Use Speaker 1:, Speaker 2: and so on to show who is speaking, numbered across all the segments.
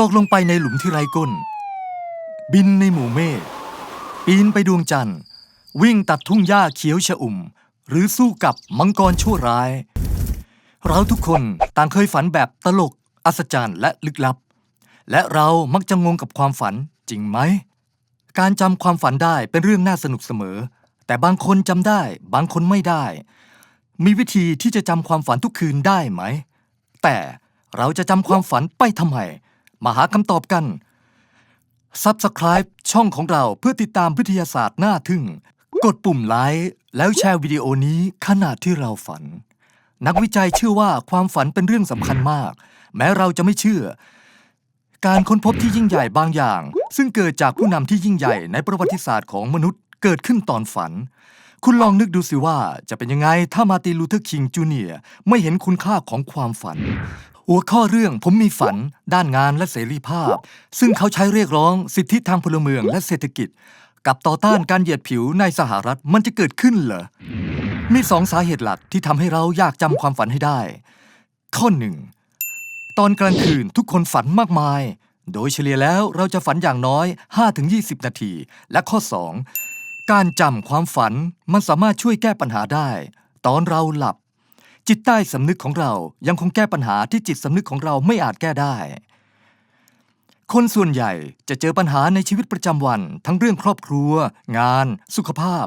Speaker 1: ตกลงไปในหลุมที่ไร้ก้น บินในหมู่เมฆปีนไปดวงจันทร์ วิ่งตัดทุ่งหญ้าเขียวชะอุ่ม หรือสู้กับมังกรชั่วร้าย เราทุกคนต่างเคยฝันแบบตลก อัศจรรย์และลึกลับ และเรามักจะงงกับความฝันจริงไหม การจำความฝันได้เป็นเรื่องน่าสนุกเสมอ แต่บางคนจำได้ บางคนไม่ได้ มีวิธีที่จะจำความฝันทุกคืนได้ไหม แต่เราจะจำความฝันไปทำไม มาหาคำตอบกัน Subscribe ช่องของเราเพื่อติดตามวิทยาศาสตร์น่าทึ่ง กดปุ่มไลค์แล้วแชร์วิดีโอนี้ขณะที่เราฝัน นักวิจัยเชื่อว่าความฝันเป็นเรื่องสำคัญมาก แม้เราจะไม่เชื่อ การค้นพบที่ยิ่งใหญ่บางอย่าง ซึ่งเกิดจากผู้นำที่ยิ่งใหญ่ในประวัติศาสตร์ของมนุษย์ เกิดขึ้นตอนฝัน คุณลองนึกดูสิว่าจะเป็นยังไงถ้ามาตินลูเทอร์คิงจูเนียร์ไม่เห็นคุณค่าของความฝัน หัวข้อเรื่องผมมีฝัน ด้านงานและเสรีภาพ ซึ่งเขาใช้เรียกร้องสิทธิทางพลเมืองและเศรษฐกิจ กับต่อต้านการเหยียดผิวในสหรัฐมันจะเกิดขึ้นเหรอมีสองสาเหตุหลักที่ทำให้เราอยากจำความฝันให้ได้ ข้อหนึ่งตอนกลางคืนทุกคนฝันมากมาย โดยเฉลี่ยแล้วเราจะฝันอย่างน้อย 5-20 นาที และข้อ 2 การจำความฝันมันสามารถช่วยแก้ปัญหาได้ ตอนเราหลับ จิตใต้สำนึกของเรายังคงแก้ปัญหาที่จิตสำนึกของเราไม่อาจแก้ได้ คนส่วนใหญ่จะเจอปัญหาในชีวิตประจำวัน ทั้งเรื่องครอบครัว งาน สุขภาพ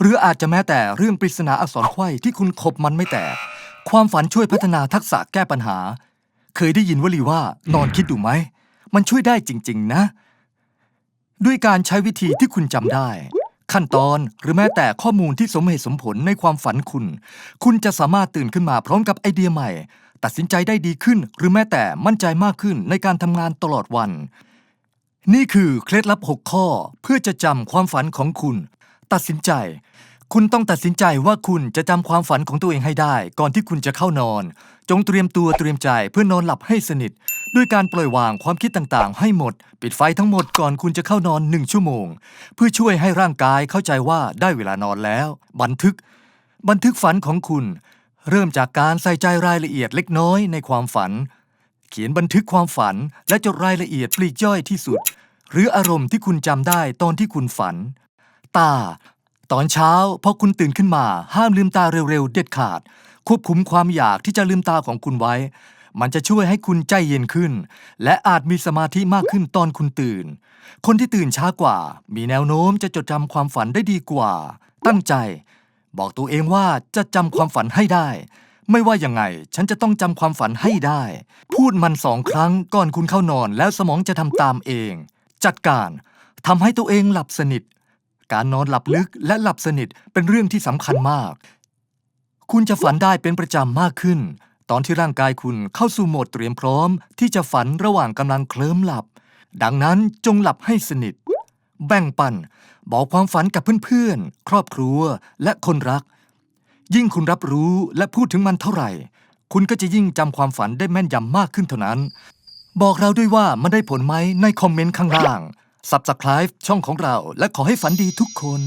Speaker 1: หรืออาจจะแม้แต่เรื่องปริศนาอักษรไขว้ที่คุณขบมันไม่แตกความฝันช่วยพัฒนาทักษะแก้ปัญหา เคยได้ยินวลีว่านอนคิดดูไหม มันช่วยได้จริง ๆ นะ ด้วยการใช้วิธีที่คุณจำได้ ขั้นตอนหรือแม้แต่ข้อมูลที่สมเหตุสมผลในความฝันคุณ คุณจะสามารถตื่นขึ้นมาพร้อมกับไอเดียใหม่ ตัดสินใจได้ดีขึ้น หรือแม้แต่มั่นใจมากขึ้นในการทำงานตลอดวัน นี่คือเคล็ดลับ 6 ข้อ เพื่อจะจำความฝันของคุณ ตัดสินใจ คุณต้องตัดสินใจว่าคุณจะจำความฝันของตัวเองให้ได้ ก่อนที่คุณจะเข้านอน จงเตรียมตัวเตรียมใจเพื่อนอนหลับให้สนิท ด้วยการปล่อยวางความคิดต่างๆ ให้หมด ปิดไฟทั้งหมดก่อนคุณจะเข้านอนหนึ่งชั่วโมง เพื่อช่วยให้ร่างกายเข้าใจว่าได้เวลานอนแล้ว บันทึก บันทึกฝันของคุณ เริ่มจากการใส่ใจรายละเอียดเล็กน้อยในความฝัน เขียนบันทึกความฝันและจดรายละเอียดปลีกย่อยที่สุด หรืออารมณ์ที่คุณจำได้ตอนที่คุณฝัน ตา ตอนเช้าพอคุณตื่นขึ้นมา ห้ามลืมตาเร็วๆ เด็ดขาด ควบคุมความอยากที่จะลืมตาของคุณไว้ มันจะช่วยให้คุณใจเย็นขึ้น และอาจมีสมาธิมากขึ้นตอนคุณตื่น คนที่ตื่นช้ากว่า มีแนวโน้มจะจดจำความฝันได้ดีกว่า ตั้งใจ บอกตัวเองว่าจะจำความฝันให้ได้ ไม่ว่ายังไง ฉันจะต้องจำความฝันให้ได้ พูดมันสองครั้งก่อนคุณเข้านอน แล้วสมองจะทำตามเอง จัดการทำให้ตัวเองหลับสนิท การนอนหลับลึกและหลับสนิทเป็นเรื่องที่สำคัญมาก คุณจะฝันได้เป็นประจำมากขึ้น ตอนที่ร่างกายคุณเข้าสู่โหมดเตรียมพร้อม ที่จะฝันระหว่างกำลังเคลิ้มหลับ ดังนั้นจงหลับให้สนิท แบ่งปัน บอกความฝันกับเพื่อนๆ ครอบครัวและคนรัก ยิ่งคุณรับรู้และพูดถึงมันเท่าไหร่ คุณก็จะยิ่งจำความฝันได้แม่นยำมากขึ้นเท่านั้น บอกเราด้วยว่ามันได้ผลไหมในคอมเมนต์ข้างล่าง Subscribe ช่องของเราและขอให้ฝันดีทุกคน